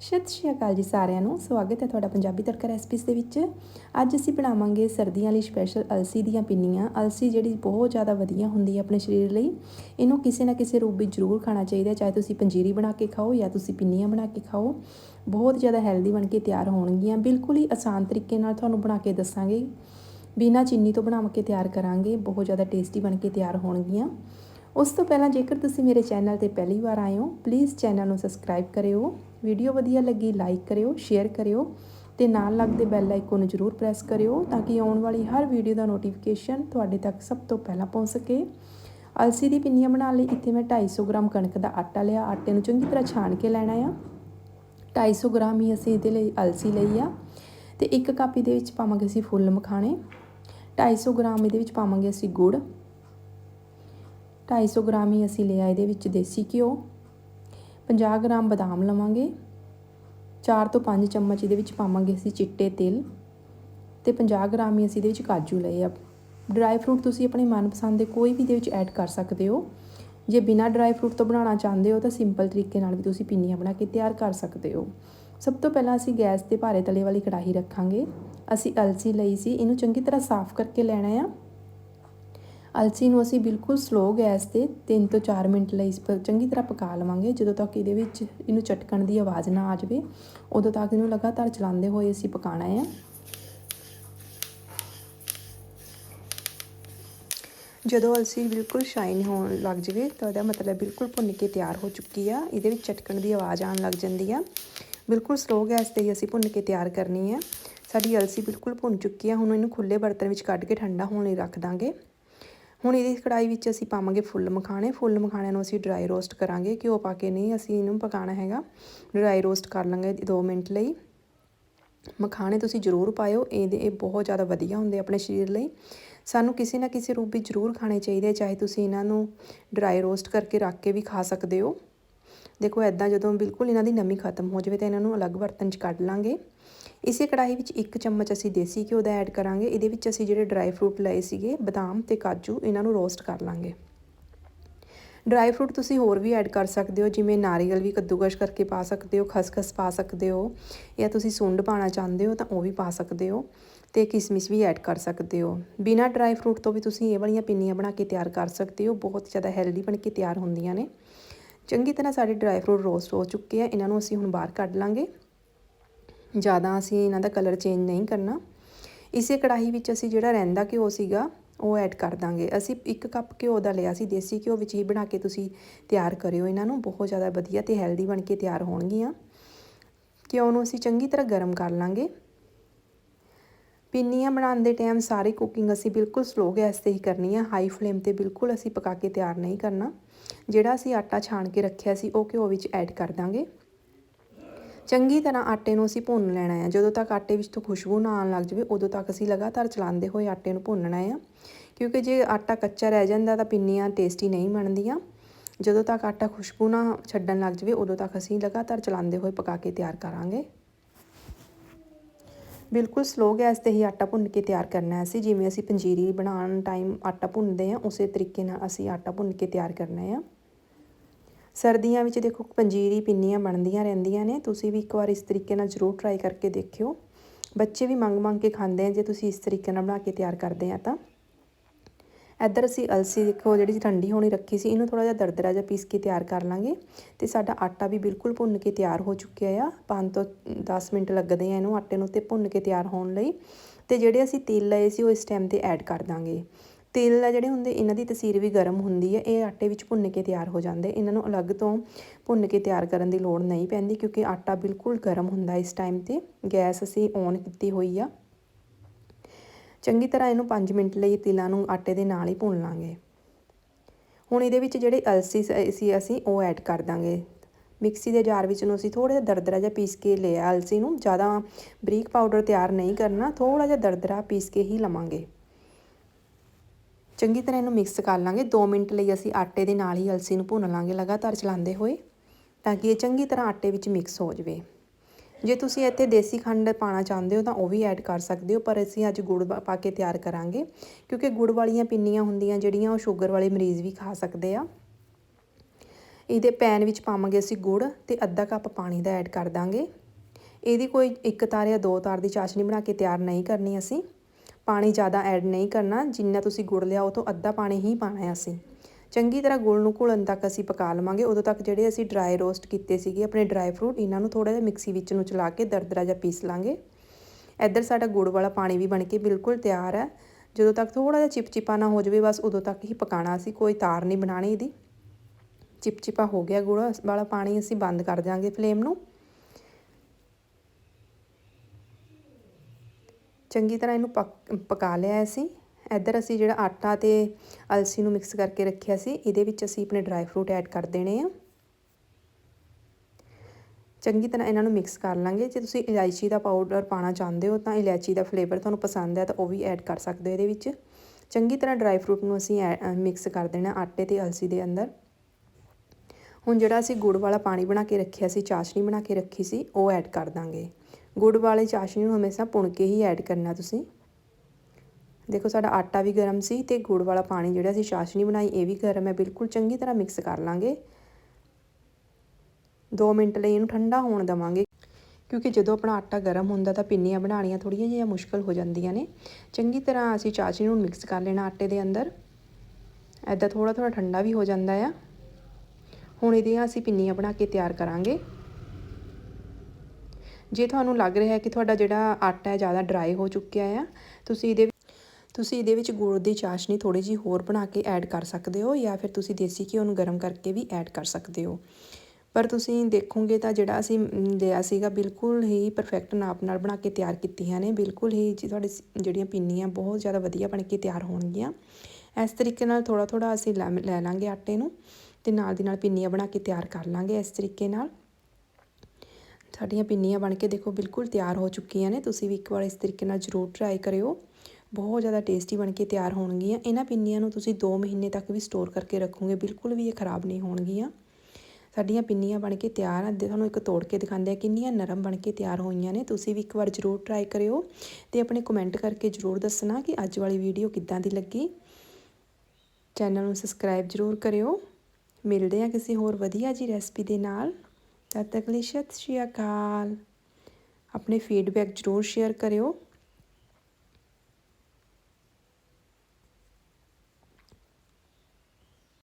ਸਤਿ ਸ਼੍ਰੀ ਅਕਾਲ ਜੀ ਸਾਰਿਆਂ ਨੂੰ, ਸਵਾਗਤ ਹੈ ਤੁਹਾਡਾ ਪੰਜਾਬੀ ਤੜਕਾ ਰੈਸਪੀਸ ਦੇ ਵਿੱਚ। ਅੱਜ ਅਸੀਂ ਬਣਾਵਾਂਗੇ ਸਰਦੀਆਂ ਲਈ ਸਪੈਸ਼ਲ ਅਲਸੀ ਦੀਆਂ ਪਿੰਨੀਆਂ। ਅਲਸੀ ਜਿਹੜੀ ਬਹੁਤ ਜ਼ਿਆਦਾ ਵਧੀਆ ਹੁੰਦੀ ਹੈ ਆਪਣੇ ਸਰੀਰ ਲਈ। ਇਹਨੂੰ ਕਿਸੇ ਨਾ ਕਿਸੇ ਰੂਪ ਵਿੱਚ ਜ਼ਰੂਰ ਖਾਣਾ ਚਾਹੀਦਾ ਚਾਹੇ ਤੁਸੀਂ ਪੰਜੀਰੀ ਬਣਾ ਕੇ ਖਾਓ ਜਾਂ ਤੁਸੀਂ ਪਿੰਨੀਆਂ ਬਣਾ ਕੇ ਖਾਓ। ਬਹੁਤ ਜ਼ਿਆਦਾ ਹੈਲਦੀ ਬਣ ਕੇ ਤਿਆਰ ਹੋਣਗੀਆਂ। ਬਿਲਕੁਲ ਹੀ ਆਸਾਨ ਤਰੀਕੇ ਨਾਲ ਤੁਹਾਨੂੰ ਬਣਾ ਕੇ ਦੱਸਾਂਗੇ। ਬਿਨਾਂ ਚੀਨੀ ਤੋਂ ਬਣਾ ਕੇ ਤਿਆਰ ਕਰਾਂਗੇ। ਬਹੁਤ ਜ਼ਿਆਦਾ ਟੇਸਟੀ ਬਣ ਕੇ ਤਿਆਰ ਹੋਣਗੀਆਂ। ਉਸ ਤੋਂ ਪਹਿਲਾਂ ਜੇਕਰ ਤੁਸੀਂ ਮੇਰੇ ਚੈਨਲ ਤੇ ਪਹਿਲੀ ਵਾਰ ਆਏ ਹੋ ਪਲੀਜ਼ ਚੈਨਲ ਨੂੰ ਸਬਸਕ੍ਰਾਈਬ ਕਰਿਓ। ਵੀਡੀਓ ਵਧੀਆ ਲੱਗੀ ਲਾਈਕ ਕਰਿਓ ਸ਼ੇਅਰ ਕਰਿਓ ਤੇ ਨਾਲ ਲੱਗਦੇ ਬੈਲ ਆਈਕਨ ਨੂੰ ਜ਼ਰੂਰ ਪ੍ਰੈਸ ਕਰਿਓ ਤਾਂ ਕਿ ਆਉਣ ਵਾਲੀ ਹਰ ਵੀਡੀਓ ਦਾ ਨੋਟੀਫਿਕੇਸ਼ਨ ਤੁਹਾਡੇ ਤੱਕ ਸਭ ਤੋਂ ਪਹਿਲਾਂ ਪਹੁੰਚ ਸਕੇ। ਅਲਸੀ ਦੀ ਪਿੰਨੀਆਂ ਬਣਾਉਣ ਲਈ ਇੱਥੇ ਮੈਂ 250 ਗ੍ਰਾਮ ਕਣਕ ਦਾ ਆਟਾ ਲਿਆ, ਆਟੇ ਨੂੰ ਚੰਗੀ ਤਰ੍ਹਾਂ ਛਾਣ ਕੇ ਲੈਣਾ ਆ। 250 ਗ੍ਰਾਮ ਹੀ ਅਸੀਂ ਇਹਦੇ ਲਈ ਅਲਸੀ ਲਈ ਆ ਤੇ ਇੱਕ ਕੱਪ ਇਹਦੇ ਵਿੱਚ ਪਾਵਾਂਗੇ ਅਸੀਂ ਫੁੱਲ ਮਖਾਣੇ। 250 ਗ੍ਰਾਮ ਇਹਦੇ ਵਿੱਚ ਪਾਵਾਂਗੇ ਅਸੀਂ ਗੁੜ। 250 ਗ੍ਰਾਮ ਹੀ ਅਸੀਂ ਲਿਆ, ਇਹਦੇ ਵਿੱਚ ਦੇਸੀ ਘਿਓ 50 ਗ੍ਰਾਮ ਬਦਾਮ ਲਵਾਂਗੇ 4 ਤੋਂ 5 ਚਮਚ ਇਹਦੇ ਵਿੱਚ ਪਾਵਾਂਗੇ ਅਸੀਂ ਚਿੱਟੇ ਤਿਲ ਤੇ 50 ਗ੍ਰਾਮ ਹੀ ਅਸੀਂ ਇਹਦੇ ਵਿੱਚ ਕਾਜੂ ਲਏ ਆ। ਡਰਾਈ ਫਰੂਟ ਤੁਸੀਂ ਆਪਣੇ ਮਨਪਸੰਦ ਦੇ ਕੋਈ ਵੀ ਦੇ ਵਿੱਚ ਐਡ ਕਰ ਸਕਦੇ ਹੋ। ਜੇ ਬਿਨਾ ਡਰਾਈ ਫਰੂਟ ਤੋਂ ਬਣਾਉਣਾ ਚਾਹੁੰਦੇ ਹੋ ਤਾਂ ਸਿੰਪਲ ਤਰੀਕੇ ਨਾਲ ਵੀ ਤੁਸੀਂ ਪਿੰਨੀਆਂ ਬਣਾ ਕੇ ਤਿਆਰ ਕਰ ਸਕਦੇ ਹੋ। ਸਭ ਤੋਂ ਪਹਿਲਾਂ ਅਸੀਂ ਗੈਸ ਤੇ ਭਾਰੇ ਤਲੇ ਵਾਲੀ ਕੜਾਹੀ ਰੱਖਾਂਗੇ। ਅਸੀਂ ਅਲਸੀ ਲਈ ਸੀ, ਇਹਨੂੰ ਚੰਗੀ ਤਰ੍ਹਾਂ ਸਾਫ਼ ਕਰਕੇ ਲੈਣਾ ਆ। ਅਲਸੀ ਨੂੰ ਅਸੀਂ ਬਿਲਕੁਲ ਸਲੋ ਗੈਸ ਤੇ 3 ਤੋਂ 4 ਮਿੰਟ ਲਈ ਇਸ ਪਰ ਚੰਗੀ ਤਰ੍ਹਾਂ ਪਕਾ ਲਵਾਂਗੇ। ਜਦੋਂ ਤੱਕ ਇਹਦੇ ਵਿੱਚ ਇਹਨੂੰ ਚਟਕਣ ਦੀ ਆਵਾਜ਼ ਨਾ ਆ ਜਾਵੇ, ਉਦੋਂ ਤੱਕ ਇਹਨੂੰ ਲਗਾਤਾਰ ਚਲਾਉਂਦੇ ਹੋਏ ਅਸੀਂ ਪਕਾਣਾ ਹੈ ਜਦੋਂ ਅਲਸੀ ਬਿਲਕੁਲ ਸ਼ਾਈਨ ਹੋਣ ਲੱਗ ਜਾਵੇ, ਤਾਂ ਇਹਦਾ ਮਤਲਬ ਬਿਲਕੁਲ ਭੁੰਨ ਕੇ ਤਿਆਰ ਹੋ ਚੁੱਕੀ ਆ। ਇਹਦੇ ਵਿੱਚ ਚਟਕਣ ਦੀ ਆਵਾਜ਼ ਆਉਣ ਲੱਗ ਜਾਂਦੀ ਆ। ਬਿਲਕੁਲ ਸਲੋ ਗੈਸ ਤੇ ਹੀ ਅਸੀਂ ਭੁੰਨ ਕੇ ਤਿਆਰ ਕਰਨੀ ਹੈ ਸਾਡੀ ਅਲਸੀ ਬਿਲਕੁਲ ਭੁੰਨ ਚੁੱਕੀ ਆ। ਹੁਣ ਇਹਨੂੰ ਖੁੱਲੇ ਬਰਤਨ ਵਿੱਚ ਕੱਢ ਕੇ ਠੰਡਾ ਹੋਣ ਲਈ ਰੱਖ ਦਾਂਗੇ। ਹੁਣ ਇਹਦੀ ਕੜਾਈ ਵਿੱਚ ਅਸੀਂ ਪਾਵਾਂਗੇ ਫੁੱਲ ਮਖਾਣੇ। ਫੁੱਲ ਮਖਾਣਿਆਂ ਨੂੰ ਅਸੀਂ ਡਰਾਈ ਰੋਸਟ ਕਰਾਂਗੇ। ਘਿਓ ਪਾ ਕੇ ਨਹੀਂ ਅਸੀਂ ਇਹਨੂੰ ਪਕਾਣਾ ਹੈਗਾ। ਡਰਾਈ ਰੋਸਟ ਕਰ ਲਾਂਗੇ 2 ਮਿੰਟ ਲਈ। ਮਖਾਣੇ ਤੁਸੀਂ ਜ਼ਰੂਰ ਪਾਇਓ। ਇਹਦੇ, ਇਹ ਬਹੁਤ ਜ਼ਿਆਦਾ ਵਧੀਆ ਹੁੰਦੇ ਆਪਣੇ ਸਰੀਰ ਲਈ। ਸਾਨੂੰ ਕਿਸੇ ਨਾ ਕਿਸੇ ਰੂਪ ਵਿੱਚ ਜ਼ਰੂਰ ਖਾਣੇ ਚਾਹੀਦੇ ਚਾਹੇ ਤੁਸੀਂ ਇਹਨਾਂ ਨੂੰ ਡਰਾਈ ਰੋਸਟ ਕਰਕੇ ਰੱਖ ਕੇ ਵੀ ਖਾ ਸਕਦੇ ਹੋ। ਦੇਖੋ ਐਦਾਂ ਜਦੋਂ ਬਿਲਕੁਲ ਇਹਨਾਂ ਦੀ ਨਮੀ ਖਤਮ ਹੋ ਜਾਵੇ ਤਾਂ ਇਹਨਾਂ ਨੂੰ ਅਲੱਗ ਬਰਤਨ 'ਚ ਕੱਢ ਲਾਂਗੇ। ਇਸੇ ਕੜਾਹੀ ਵਿੱਚ ਇੱਕ ਚਮਚ ਅਸੀਂ ਦੇਸੀ ਘਿਓ ਦਾ ਐਡ ਕਰਾਂਗੇ। ਇਹਦੇ ਵਿੱਚ ਅਸੀਂ ਜਿਹੜੇ ਡਰਾਈ ਫਰੂਟ ਲਏ ਸੀਗੇ, ਬਦਾਮ ਤੇ ਕਾਜੂ, ਇਹਨਾਂ ਨੂੰ ਰੋਸਟ ਕਰ ਲਾਂਗੇ। ਡਰਾਈ ਫਰੂਟ ਤੁਸੀਂ ਹੋਰ ਵੀ ਐਡ ਕਰ ਸਕਦੇ ਹੋ, ਜਿਵੇਂ ਨਾਰੀਅਲ ਵੀ ਕੱਦੂਕਸ਼ ਕਰਕੇ ਪਾ ਸਕਦੇ ਹੋ, ਖਸਖਸ ਪਾ ਸਕਦੇ ਹੋ, ਜਾਂ ਤੁਸੀਂ ਸੁੰਡ ਪਾਣਾ ਚਾਹੁੰਦੇ ਹੋ ਤਾਂ ਉਹ ਵੀ ਪਾ ਸਕਦੇ ਹੋ ਤੇ ਕਿਸਮਿਸ ਵੀ ਐਡ ਕਰ ਸਕਦੇ ਹੋ। ਬਿਨਾ ਡਰਾਈ ਫਰੂਟ ਤੋਂ ਵੀ ਤੁਸੀਂ ਇਹ ਵਾਲੀਆਂ ਪਿੰਨੀਆਂ ਬਣਾ ਕੇ ਤਿਆਰ ਕਰ ਸਕਦੇ ਹੋ, ਬਹੁਤ ਜ਼ਿਆਦਾ ਹੈਲਦੀ ਬਣ ਕੇ ਤਿਆਰ ਹੁੰਦੀਆਂ ਨੇ। ਚੰਗੀ ਤਰ੍ਹਾਂ ਸਾਡੇ ਡਰਾਈ ਫਰੂਟ ਰੋਸਟ ਹੋ ਚੁੱਕੇ ਆ, ਇਹਨਾਂ ਨੂੰ ਅਸੀਂ ਹੁਣ ਬਾਹਰ ਕੱਢ ਲਾਂਗੇ। ਜ਼ਿਆਦਾ ਅਸੀਂ ਇਹਨਾਂ ਦਾ ਕਲਰ ਚੇਂਜ ਨਹੀਂ ਕਰਨਾ। ਇਸੇ ਕੜਾਹੀ ਵਿੱਚ ਅਸੀਂ ਜਿਹੜਾ ਰਹਿੰਦਾ ਘਿਓ ਸੀਗਾ, ਉਹ ਐਡ ਕਰ ਦਾਂਗੇ। ਅਸੀਂ ਇੱਕ ਕੱਪ ਘਿਓ ਦਾ ਲਿਆ ਸੀ, ਦੇਸੀ ਘਿਓ ਵਿੱਚ ਹੀ ਬਣਾ ਕੇ ਤੁਸੀਂ ਤਿਆਰ ਕਰਿਓ। ਇਹਨਾਂ ਨੂੰ ਬਹੁਤ ਜ਼ਿਆਦਾ ਵਧੀਆ ਤੇ ਹੈਲਦੀ ਬਣ ਕੇ ਤਿਆਰ ਹੋਣਗੀਆਂ। ਘਿਓ ਨੂੰ ਅਸੀਂ ਚੰਗੀ ਤਰ੍ਹਾਂ ਗਰਮ ਕਰ ਲਾਂਗੇ। ਪਿੰਨੀਆਂ ਬਣਾਉਣ ਦੇ ਟਾਈਮ ਸਾਰੀ ਕੁਕਿੰਗ ਅਸੀਂ ਬਿਲਕੁਲ ਸਲੋ ਗੈਸ ਤੇ ਹੀ ਕਰਨੀ ਆ। ਹਾਈ ਫਲੇਮ ਤੇ ਬਿਲਕੁਲ ਅਸੀਂ ਪਕਾ ਕੇ ਤਿਆਰ ਨਹੀਂ ਕਰਨਾ। ਜਿਹੜਾ ਅਸੀਂ ਆਟਾ ਛਾਣ ਕੇ ਰੱਖਿਆ ਸੀ, ਉਹ ਘਿਓ ਵਿੱਚ ਐਡ ਕਰ ਦਾਂਗੇ। ਚੰਗੀ ਤਰ੍ਹਾਂ ਆਟੇ ਨੂੰ ਅਸੀਂ ਭੁੰਨ ਲੈਣਾ ਹੈ ਜਦੋਂ ਤੱਕ ਆਟੇ ਵਿੱਚ ਤੋਂ ਖੁਸ਼ਬੂ ਨਾ ਆਉਣ ਲੱਗ ਜਾਵੇ, ਉਦੋਂ ਤੱਕ ਅਸੀਂ ਲਗਾਤਾਰ ਚਲਾਉਂਦੇ ਹੋਏ ਆਟੇ ਨੂੰ ਭੁੰਨਣਾ ਹੈ ਕਿਉਂਕਿ ਜੇ ਆਟਾ ਕੱਚਾ ਰਹਿ ਜਾਂਦਾ ਤਾਂ ਪਿੰਨੀਆਂ ਟੇਸਟੀ ਨਹੀਂ ਬਣਦੀਆਂ। ਜਦੋਂ ਤੱਕ ਆਟਾ ਖੁਸ਼ਬੂ ਨਾ ਛੱਡਣ ਲੱਗ ਜਾਵੇ, ਉਦੋਂ ਤੱਕ ਅਸੀਂ ਲਗਾਤਾਰ ਚਲਾਉਂਦੇ ਹੋਏ ਪਕਾ ਕੇ ਤਿਆਰ ਕਰਾਂਗੇ। ਬਿਲਕੁਲ ਸਲੋ ਗੈਸ ਤੇ ਹੀ ਆਟਾ ਭੁੰਨ ਕੇ ਤਿਆਰ ਕਰਨਾ ਹੈ ਅਸੀਂ। ਜਿਵੇਂ ਅਸੀਂ ਪੰਜੀਰੀ ਬਣਾਉਣ ਟਾਈਮ ਆਟਾ ਭੁੰਨਦੇ ਹਾਂ, ਉਸੇ ਤਰੀਕੇ ਨਾਲ ਅਸੀਂ ਆਟਾ ਭੁੰਨ ਕੇ ਤਿਆਰ ਕਰਨਾ ਹੈ ਸਰਦੀਆਂ ਵਿੱਚ ਦੇਖੋ ਪੰਜੀਰੀ ਪਿੰਨੀਆਂ ਬਣਦੀਆਂ ਰਹਿੰਦੀਆਂ ਨੇ, ਤੁਸੀਂ ਵੀ ਇੱਕ ਵਾਰ ਇਸ ਤਰੀਕੇ ਨਾਲ ਜ਼ਰੂਰ ਟਰਾਈ ਕਰਕੇ ਦੇਖਿਓ। ਬੱਚੇ ਵੀ ਮੰਗ ਮੰਗ ਕੇ ਖਾਂਦੇ ਆ, ਜੇ ਤੁਸੀਂ ਇਸ ਤਰੀਕੇ ਨਾਲ ਬਣਾ ਕੇ ਤਿਆਰ ਕਰਦੇ ਆ ਤਾਂ। ਇੱਧਰ ਅਸੀਂ ਅਲਸੀ ਦੇਖੋ, ਜਿਹੜੀ ਠੰਡੀ ਹੋਣੀ ਰੱਖੀ ਸੀ, ਇਹਨੂੰ ਥੋੜਾ ਜਿਹਾ ਦਰਦਰਾ ਜਿਹਾ ਪੀਸ ਕੇ ਤਿਆਰ ਕਰ ਲਾਂਗੇ। ਤੇ ਸਾਡਾ ਆਟਾ ਵੀ ਬਿਲਕੁਲ ਭੁੰਨ ਕੇ ਤਿਆਰ ਹੋ ਚੁੱਕਿਆ ਆ। 5 ਤੋਂ 10 ਮਿੰਟ ਲੱਗਦੇ ਆ ਇਹਨੂੰ ਆਟੇ ਨੂੰ ਤੇ ਭੁੰਨ ਕੇ ਤਿਆਰ ਹੋਣ ਲਈ। ਤੇ ਜਿਹੜੇ ਅਸੀਂ ਤੇਲ ਲਏ ਸੀ, ਉਹ ਇਸ ਟਾਈਮ ਤੇ ਐਡ ਕਰ ਦਾਂਗੇ। ਤਿਲ ਆ ਜਿਹੜੇ ਹੁੰਦੇ, ਇਹਨਾਂ ਦੀ ਤਸੀਰ ਵੀ ਗਰਮ ਹੁੰਦੀ ਹੈ, ਇਹ ਆਟੇ ਵਿੱਚ ਭੁੰਨ ਕੇ ਤਿਆਰ ਹੋ ਜਾਂਦੇ, ਇਹਨਾਂ ਨੂੰ ਅਲੱਗ ਤੋਂ ਭੁੰਨ ਕੇ ਤਿਆਰ ਕਰਨ ਦੀ ਲੋੜ ਨਹੀਂ ਪੈਂਦੀ ਕਿਉਂਕਿ ਆਟਾ ਬਿਲਕੁਲ ਗਰਮ ਹੁੰਦਾ ਇਸ ਟਾਈਮ ਤੇ, ਗੈਸ ਅਸੀਂ ਔਨ ਕੀਤੀ ਹੋਈ ਆ। ਚੰਗੀ ਤਰ੍ਹਾਂ ਇਹਨੂੰ 5 ਮਿੰਟ ਲਈ ਤਿਲਾਂ ਨੂੰ ਆਟੇ ਦੇ ਨਾਲ ਹੀ ਭੁੰਨ ਲਾਂਗੇ। ਹੁਣ ਇਹਦੇ ਵਿੱਚ ਜਿਹੜੇ ਅਲਸੀ ਸੀ ਅਸੀਂ, ਉਹ ਐਡ ਕਰ ਦਾਂਗੇ। ਮਿਕਸੀ ਦੇ ਜਾਰ ਵਿੱਚ ਨੂੰ ਅਸੀਂ ਥੋੜਾ ਜਿਹਾ ਦਰਦਰਾ ਜਿਹਾ ਪੀਸ ਕੇ ਲਿਆ ਅਲਸੀ ਨੂੰ, ਜ਼ਿਆਦਾ ਬਰੀਕ ਪਾਊਡਰ ਤਿਆਰ ਨਹੀਂ ਕਰਨਾ ਥੋੜਾ ਜਿਹਾ ਦਰਦਰਾ ਪੀਸ ਕੇ ਹੀ ਲਵਾਂਗੇ। ਚੰਗੀ ਤਰ੍ਹਾਂ ਇਹਨੂੰ ਮਿਕਸ ਕਰ ਲਾਂਗੇ। 2 ਮਿੰਟ ਲਈ ਅਸੀਂ ਆਟੇ ਦੇ ਨਾਲ ਹੀ ਅਲਸੀ ਨੂੰ ਭੁੰਨ ਲਾਂਗੇ ਲਗਾਤਾਰ ਚਲਾਉਂਦੇ ਹੋਏ, ਤਾਂ ਕਿ ਇਹ ਚੰਗੀ ਤਰ੍ਹਾਂ ਆਟੇ ਵਿੱਚ ਮਿਕਸ ਹੋ ਜਾਵੇ। ਜੇ ਤੁਸੀਂ ਇੱਥੇ ਦੇਸੀ ਖੰਡ ਪਾਣਾ ਚਾਹੁੰਦੇ ਹੋ ਤਾਂ ਉਹ ਵੀ ਐਡ ਕਰ ਸਕਦੇ ਹੋ, ਪਰ ਅਸੀਂ ਅੱਜ ਗੁੜ ਪਾ ਕੇ ਤਿਆਰ ਕਰਾਂਗੇ, ਕਿਉਂਕਿ ਗੁੜ ਵਾਲੀਆਂ ਪਿੰਨੀਆਂ ਹੁੰਦੀਆਂ ਜਿਹੜੀਆਂ ਉਹ ਸ਼ੂਗਰ ਵਾਲੇ ਮਰੀਜ਼ ਵੀ ਖਾ ਸਕਦੇ ਆ। ਇਹਦੇ ਪੈਨ ਵਿੱਚ ਪਾਵਾਂਗੇ ਅਸੀਂ ਗੁੜ ਤੇ ਅੱਧਾ ਕੱਪ ਪਾਣੀ ਦਾ ਐਡ ਕਰ ਦਾਂਗੇ। ਇਹਦੀ ਕੋਈ ਇੱਕ ਤਾਰ ਜਾਂ ਦੋ ਤਾਰ ਦੀ ਚਾਸ਼ਨੀ ਬਣਾ ਕੇ ਤਿਆਰ ਨਹੀਂ ਕਰਨੀ ਅਸੀਂ। ਪਾਣੀ ਜ਼ਿਆਦਾ ਐਡ ਨਹੀਂ ਕਰਨਾ, ਜਿੰਨਾ ਤੁਸੀਂ ਗੁੜ ਲਿਆ, ਉਹ ਤੋਂ ਅੱਧਾ ਪਾਣੀ ਹੀ ਪਾਣਾ ਹੈ ਅਸੀਂ। ਚੰਗੀ ਤਰ੍ਹਾਂ ਗੁੜ ਨੂੰ ਘੁਲਣ ਤੱਕ ਅਸੀਂ ਪਕਾ ਲਵਾਂਗੇ। ਉਦੋਂ ਤੱਕ ਜਿਹੜੇ ਅਸੀਂ ਡਰਾਈ ਰੋਸਟ ਕੀਤੇ ਸੀਗੇ, ਆਪਣੇ ਡਰਾਈ ਫਰੂਟ ਇਹਨਾਂ ਨੂੰ ਥੋੜਾ ਜਿਹਾ ਮਿਕਸੀ ਵਿੱਚ ਨੂੰ ਚਲਾ ਕੇ ਦਰਦਰਾ ਜਿਹਾ ਪੀਸ ਲਾਂਗੇ। ਇੱਧਰ ਸਾਡਾ ਗੁੜ ਵਾਲਾ ਪਾਣੀ ਵੀ ਬਣ ਕੇ ਬਿਲਕੁਲ ਤਿਆਰ ਹੈ। ਜਦੋਂ ਤੱਕ ਥੋੜਾ ਜਿਹਾ ਚਿਪਚਿਪਾ ਨਾ ਹੋ ਜਾਵੇ, ਬਸ ਉਦੋਂ ਤੱਕ ਹੀ ਪਕਾਣਾ ਅਸੀਂ ਕੋਈ ਤਾਰ ਨਹੀਂ ਬਣਾਣੀ ਇਹਦੀ। ਚਿਪਚਿਪਾ ਹੋ ਗਿਆ ਗੁੜ ਵਾਲਾ ਪਾਣੀ, ਅਸੀਂ ਬੰਦ ਕਰ ਦਿਆਂਗੇ ਫਲੇਮ ਨੂੰ। ਚੰਗੀ ਤਰ੍ਹਾਂ ਇਹਨੂੰ ਪਕਾ ਲਿਆ ਅਸੀਂ। ਇੱਧਰ ਅਸੀਂ ਜਿਹੜਾ ਆਟਾ ਤੇ ਅਲਸੀ ਨੂੰ ਮਿਕਸ ਕਰਕੇ ਰੱਖਿਆ ਸੀ, ਇਹਦੇ ਵਿੱਚ ਅਸੀਂ ਆਪਣੇ ਡਰਾਈ ਫਰੂਟ ਐਡ ਕਰ ਦੇਣੇ ਆ। ਚੰਗੀ ਤਰ੍ਹਾਂ ਇਹਨਾਂ ਨੂੰ ਮਿਕਸ ਕਰ ਲਾਂਗੇ। ਜੇ ਤੁਸੀਂ ਇਲਾਇਚੀ ਦਾ ਪਾਊਡਰ ਪਾਣਾ ਚਾਹੁੰਦੇ ਹੋ ਤਾਂ ਇਲਾਇਚੀ ਦਾ ਫਲੇਵਰ ਤੁਹਾਨੂੰ ਪਸੰਦ ਹੈ ਤਾਂ ਉਹ ਵੀ ਐਡ ਕਰ ਸਕਦੇ ਹੋ ਇਹਦੇ ਵਿੱਚ। ਚੰਗੀ ਤਰ੍ਹਾਂ ਡਰਾਈ ਫਰੂਟ ਨੂੰ ਅਸੀਂ ਮਿਕਸ ਕਰ ਦੇਣਾ ਆਟੇ ਤੇ ਅਲਸੀ ਦੇ ਅੰਦਰ। ਹੁਣ ਜਿਹੜਾ ਅਸੀਂ ਗੁੜ ਵਾਲਾ ਪਾਣੀ ਬਣਾ ਕੇ ਰੱਖਿਆ ਸੀ, ਚਾਸ਼ਨੀ ਬਣਾ ਕੇ ਰੱਖੀ ਸੀ, ਉਹ ਐਡ ਕਰ ਦਾਂਗੇ। ਗੁੜ ਵਾਲੇ ਚਾਸ਼ਨੀ ਨੂੰ ਹਮੇਸ਼ਾ ਪੁਣ ਕੇ ਹੀ ਐਡ ਕਰਨਾ ਤੁਸੀਂ। ਦੇਖੋ, ਸਾਡਾ ਆਟਾ ਵੀ ਗਰਮ ਸੀ ਤੇ ਗੁੜ ਵਾਲਾ ਪਾਣੀ ਜਿਹੜਾ ਅਸੀਂ ਚਾਸ਼ਨੀ ਬਣਾਈ, ਇਹ ਵੀ ਗਰਮ ਹੈ। ਬਿਲਕੁਲ ਚੰਗੀ ਤਰ੍ਹਾਂ ਮਿਕਸ ਕਰ ਲਾਂਗੇ। 2 ਮਿੰਟ ਲਈ ਇਹਨੂੰ ਠੰਡਾ ਹੋਣ ਦਵਾਂਗੇ। ਕਿਉਂਕਿ ਜਦੋਂ ਆਪਣਾ ਆਟਾ ਗਰਮ ਹੁੰਦਾ ਤਾਂ ਪਿੰਨੀਆਂ ਬਣਾਉਣੀਆਂ ਥੋੜੀਆਂ ਜਿਹੀਆਂ ਮੁਸ਼ਕਲ ਹੋ ਜਾਂਦੀਆਂ ਨੇ। ਚੰਗੀ ਤਰ੍ਹਾਂ ਅਸੀਂ ਚਾਸ਼ਨੀ ਨੂੰ ਮਿਕਸ ਕਰ ਲੈਣਾ ਆਟੇ ਦੇ ਅੰਦਰ। ਐਦਾਂ ਥੋੜਾ ਥੋੜਾ ਠੰਡਾ ਵੀ ਹੋ ਜਾਂਦਾ ਆ। ਹੁਣ ਇਹਦੀਆਂ ਅਸੀਂ ਪਿੰਨੀਆਂ ਬਣਾ ਕੇ ਤਿਆਰ ਕਰਾਂਗੇ। ਜੇ ਤੁਹਾਨੂੰ ਲੱਗ ਰਿਹਾ ਹੈ ਕਿ ਤੁਹਾਡਾ ਜਿਹੜਾ ਆਟਾ ਹੈ ਜ਼ਿਆਦਾ ਡਰਾਈ ਹੋ ਚੁੱਕਿਆ ਆ, ਤੁਸੀਂ ਇਹਦੇ ਤੁਸੀਂ ਇਹਦੇ ਵਿੱਚ ਗੁੜ ਦੀ ਚਾਸ਼ਨੀ ਥੋੜੀ ਜੀ ਹੋਰ ਬਣਾ ਕੇ ਐਡ ਕਰ ਸਕਦੇ ਹੋ ਜਾਂ ਫਿਰ ਤੁਸੀਂ ਦੇਸੀ ਘਿਓ ਨੂੰ ਗਰਮ ਕਰਕੇ ਵੀ ਐਡ ਕਰ ਸਕਦੇ ਹੋ। ਪਰ ਤੁਸੀਂ ਦੇਖੋਗੇ ਤਾਂ ਜਿਹੜਾ ਅਸੀਂ ਲਿਆ ਸੀਗਾ ਬਿਲਕੁਲ ਹੀ ਪਰਫੈਕਟ ਨਾਪ ਨਾਲ ਬਣਾ ਕੇ ਤਿਆਰ ਕੀਤੀਆਂ ਨੇ, ਬਿਲਕੁਲ ਹੀ ਜੀ ਤੁਹਾਡੇ ਜਿਹੜੀਆਂ ਪਿੰਨੀਆਂ ਬਹੁਤ ਜ਼ਿਆਦਾ ਵਧੀਆ ਬਣ ਕੇ ਤਿਆਰ ਹੋਣਗੀਆਂ। ਇਸ ਤਰੀਕੇ ਨਾਲ ਥੋੜਾ ਥੋੜਾ ਅਸੀਂ ਲੈ ਲਾਂਗੇ ਆਟੇ ਨੂੰ ਤੇ ਨਾਲ ਦੀ ਨਾਲ ਪਿੰਨੀਆਂ ਬਣਾ ਕੇ ਤਿਆਰ ਕਰ ਲਾਂਗੇ ਇਸ ਤਰੀਕੇ ਨਾਲ। ਸਾਡੀਆਂ ਪਿੰਨੀਆਂ ਬਣ ਕੇ ਦੇਖੋ ਬਿਲਕੁਲ ਤਿਆਰ ਹੋ ਚੁੱਕੀਆਂ ਨੇ। ਤੁਸੀਂ ਵੀ ਇੱਕ ਵਾਰ ਇਸ ਤਰੀਕੇ ਨਾਲ ਜ਼ਰੂਰ ਟਰਾਈ ਕਰਿਓ। ਬਹੁਤ ਜ਼ਿਆਦਾ ਟੇਸਟੀ ਬਣ ਕੇ ਤਿਆਰ ਹੋਣਗੀਆਂ। ਇਹਨਾਂ ਪਿੰਨੀਆਂ ਨੂੰ ਤੁਸੀਂ 2 ਮਹੀਨੇ ਤੱਕ ਵੀ ਸਟੋਰ ਕਰਕੇ ਰੱਖੋਗੇ, ਬਿਲਕੁਲ ਵੀ ਇਹ ਖਰਾਬ ਨਹੀਂ ਹੋਣਗੀਆਂ। ਸਾਡੀਆਂ ਪਿੰਨੀਆਂ ਬਣ ਕੇ ਤਿਆਰ ਆ। ਤੁਹਾਨੂੰ ਇੱਕ ਤੋੜ ਕੇ ਦਿਖਾਉਂਦੇ ਆ ਕਿੰਨੀਆਂ ਨਰਮ ਬਣ ਕੇ ਤਿਆਰ ਹੋਈਆਂ ਨੇ। ਤੁਸੀਂ ਵੀ ਇੱਕ ਵਾਰ ਜ਼ਰੂਰ ਟਰਾਈ ਕਰਿਓ ਤੇ ਆਪਣੇ ਕਮੈਂਟ ਕਰਕੇ ਜ਼ਰੂਰ ਦੱਸਣਾ ਕਿ ਅੱਜ ਵਾਲੀ ਵੀਡੀਓ ਕਿੱਦਾਂ ਦੀ ਲੱਗੀ। ਚੈਨਲ ਨੂੰ ਸਬਸਕ੍ਰਾਈਬ ਜ਼ਰੂਰ ਕਰਿਓ। ਮਿਲਦੇ ਆ ਕਿਸੇ ਹੋਰ ਵਧੀਆ ਜੀ ਰੈਸਪੀ ਦੇ ਨਾਲ। ਤਦ ਤੱਕ ਲਈ ਸਤਿ ਸ਼੍ਰੀ ਅਕਾਲ। ਆਪਣੇ ਫੀਡਬੈਕ ਜ਼ਰੂਰ ਸ਼ੇਅਰ ਕਰਿਓ।